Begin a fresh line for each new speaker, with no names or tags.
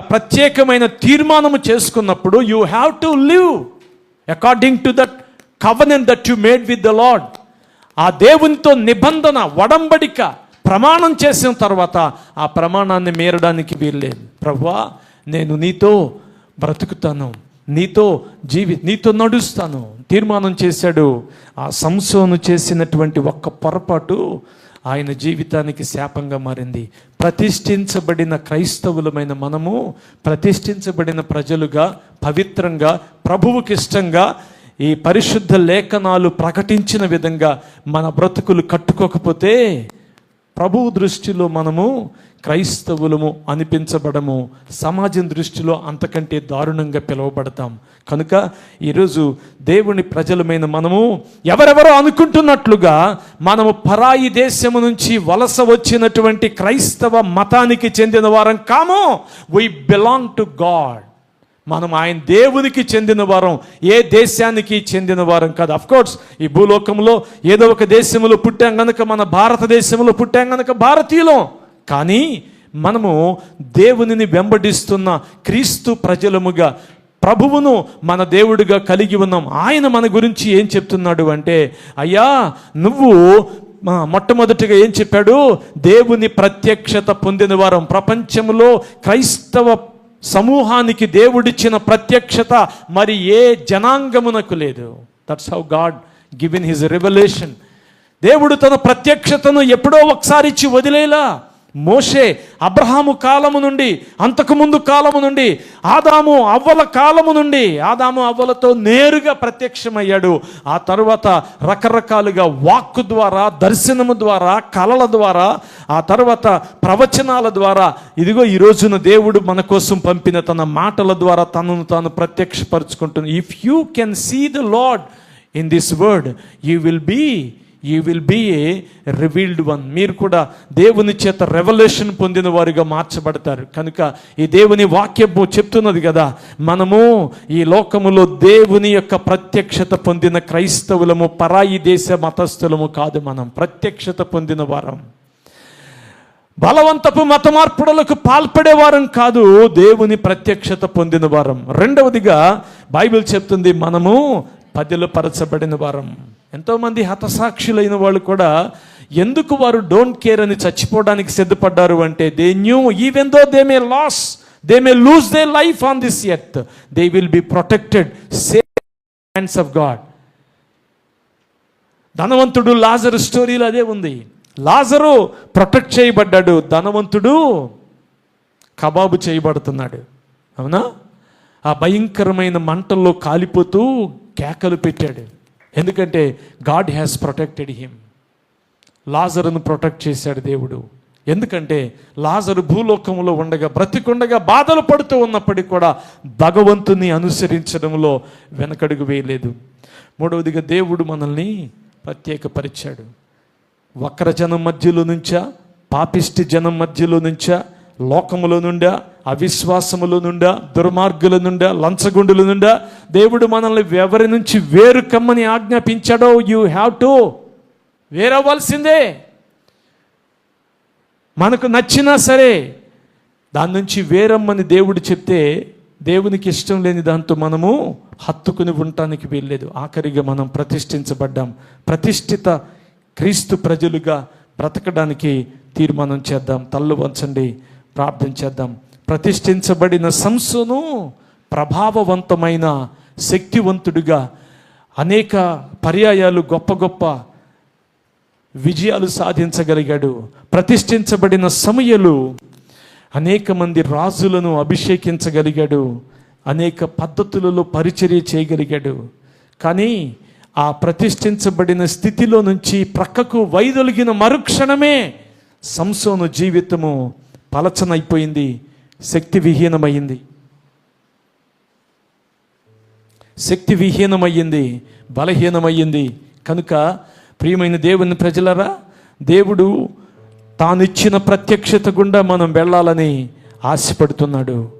ప్రత్యేకమైన తీర్మానము చేసుకున్నప్పుడు you have to live according to that covenant that you made with the Lord ఆ దేవునితో నిబంధన వడంబడిక ప్రమాణం చేసిన తర్వాత ఆ ప్రమాణాన్ని మీరడానికి వీల్లేదు. ప్రవ్వా నేను నీతో బ్రతుకుతాను నీతో జీవి నీతో నడుస్తాను తీర్మానం చేశాడు. ఆ సంసోను చేసినటువంటి ఒక్క పొరపాటు ఆయన జీవితానికి శాపంగా మారింది. ప్రతిష్ఠించబడిన క్రైస్తవులమైన మనము ప్రతిష్ఠించబడిన ప్రజలుగా పవిత్రంగా ప్రభువుకి ఇష్టంగా ఈ పరిశుద్ధ లేఖనాలు ప్రకటించిన విధంగా మన బ్రతుకులు కట్టుకోకపోతే ప్రభువు దృష్టిలో మనము క్రైస్తవులము అనిపించబడము. సమాజం దృష్టిలో అంతకంటే దారుణంగా పిలువబడతాం. కనుక ఈరోజు దేవుని ప్రజలమైన మనము ఎవరెవరో అనుకుంటున్నట్లుగా మనము పరాయి దేశము నుంచి వలస వచ్చినటువంటి క్రైస్తవ మతానికి చెందిన వారం కాము. వై బిలాంగ్ టు గాడ్ మనం ఆయన దేవునికి చెందిన వారం ఏ దేశానికి చెందిన వారం కాదు. అఫ్ కోర్స్ ఈ భూలోకంలో ఏదో ఒక దేశంలో పుట్టాం గనక మన భారతదేశంలో పుట్టాం గనక భారతీయులం. కానీ మనము దేవునిని వెంబడిస్తున్న క్రీస్తు ప్రజలముగా ప్రభువును మన దేవుడిగా కలిగి ఉన్నాం. ఆయన మన గురించి ఏం చెప్తున్నాడు అంటే అయ్యా నువ్వు మొట్టమొదటిగా ఏం చెప్పాడు? దేవుని ప్రత్యక్షత పొందిన వారం. ప్రపంచంలో క్రైస్తవ సమూహానికి దేవుడిచ్చిన ప్రత్యక్షత మరి ఏ జనాంగమునకు లేదు. That's how God given his revolution దేవుడు తన ప్రత్యక్షతను ఎప్పుడో ఒకసారి ఇచ్చి వదిలేలా. మోషే అబ్రహాము కాలము నుండి అంతకుముందు కాలము నుండి ఆదాము అవ్వల కాలము నుండి ఆదాము అవ్వలతో నేరుగా ప్రత్యక్షమయ్యాడు. ఆ తర్వాత రకరకాలుగా వాక్కు ద్వారా దర్శనము ద్వారా కళల ద్వారా ఆ తర్వాత ప్రవచనాల ద్వారా ఇదిగో ఈ రోజున దేవుడు మన కోసం పంపిన తన మాటల ద్వారా తనను తాను ప్రత్యక్షపరుచుకుంటుంది if you can see the Lord in this word you will be you will be a revealed one మీరు కూడా దేవుని చేత రెవల్యూషన్ పొందిన వారిగా మార్చబడతారు. కనుక ఈ దేవుని వాక్యము చెప్తున్నది కదా మనము ఈ లోకములో దేవుని యొక్క ప్రత్యక్షత పొందిన క్రైస్తవులము పరాయి దేశ మతస్థులము కాదు మనం. ప్రత్యక్షత పొందిన వారం. బలవంతపు మత మార్పుడులకు పాల్పడేవారం కాదు దేవుని ప్రత్యక్షత పొందిన వారం. రెండవదిగా బైబిల్ చెప్తుంది మనము పదిలో పరచబడిన వారం. ఎంతోమంది హతసాక్షులైన వాళ్ళు కూడా ఎందుకు వారు డోంట్ కేర్ అని చచ్చిపోవడానికి సిద్ధపడ్డారు అంటే they knew even though they may lose they may lose their life on this earth they will be protected safe hands of God ధనవంతుడు లాజరు స్టోరీలో అదే ఉంది. లాజరు ప్రొటెక్ట్ చేయబడ్డాడు ధనవంతుడు కబాబు చేయబడుతున్నాడు. అవునా? ఆ భయంకరమైన మంటల్లో కాలిపోతూ కేకలు పెట్టాడు. ఎందుకంటే గాడ్ హ్యాస్ ప్రొటెక్టెడ్ హిమ్. లాజరును ప్రొటెక్ట్ చేశాడు దేవుడు. ఎందుకంటే లాజరు భూలోకంలో ఉండగా బ్రతికుండగా బాధలు పడుతూ ఉన్నప్పటికీ కూడా భగవంతుని అనుసరించడంలో వెనకడుగు వేయలేదు. మూడవదిగా దేవుడు మనల్ని ప్రత్యేకపరిచాడు. వక్ర జనం మధ్యలో నుంచా పాపిష్టి జనం మధ్యలో నుంచా లోకములో నుండా అవిశ్వాసముల నుండా దుర్మార్గుల నుండా లంచగుండుల నుండా దేవుడు మనల్ని ఎవరి నుంచి వేరు కమ్మని ఆజ్ఞాపించాడో యూ హ్యావ్ టు వేరవ్వాల్సిందే. మనకు నచ్చినా సరే దాని నుంచి వేరమ్మని దేవుడు చెప్తే దేవునికి ఇష్టం లేని దాంతో మనము హత్తుకుని ఉండటానికి వీల్లేదు. ఆఖరిగా మనం ప్రతిష్ఠించబడ్డాం. ప్రతిష్ఠిత క్రీస్తు ప్రజలుగా బ్రతకడానికి తీర్మానం చేద్దాం. తల్లు వంచండి. ప్రార్థన చేద్దాం. ప్రతిష్ఠించబడిన సంస్థను ప్రభావవంతమైన శక్తివంతుడిగా అనేక పర్యాయాలు గొప్ప గొప్ప విజయాలు సాధించగలిగాడు. ప్రతిష్ఠించబడిన సమయలు అనేక మంది రాజులను అభిషేకించగలిగాడు. అనేక పద్ధతులలో పరిచర్య చేయగలిగాడు. కానీ ఆ ప్రతిష్ఠించబడిన స్థితిలో నుంచి ప్రక్కకు వైదొలిగిన మరుక్షణమే సంసోను జీవితము పలచనైపోయింది. శక్తి విహీనమైంది. శక్తి విహీనమయ్యింది బలహీనమయ్యింది కనుక ప్రియమైన దేవుని ప్రజలరా దేవుడు తానిచ్చిన ప్రత్యక్షత గుండా మనం వెళ్ళాలని ఆశపడుతున్నాడు.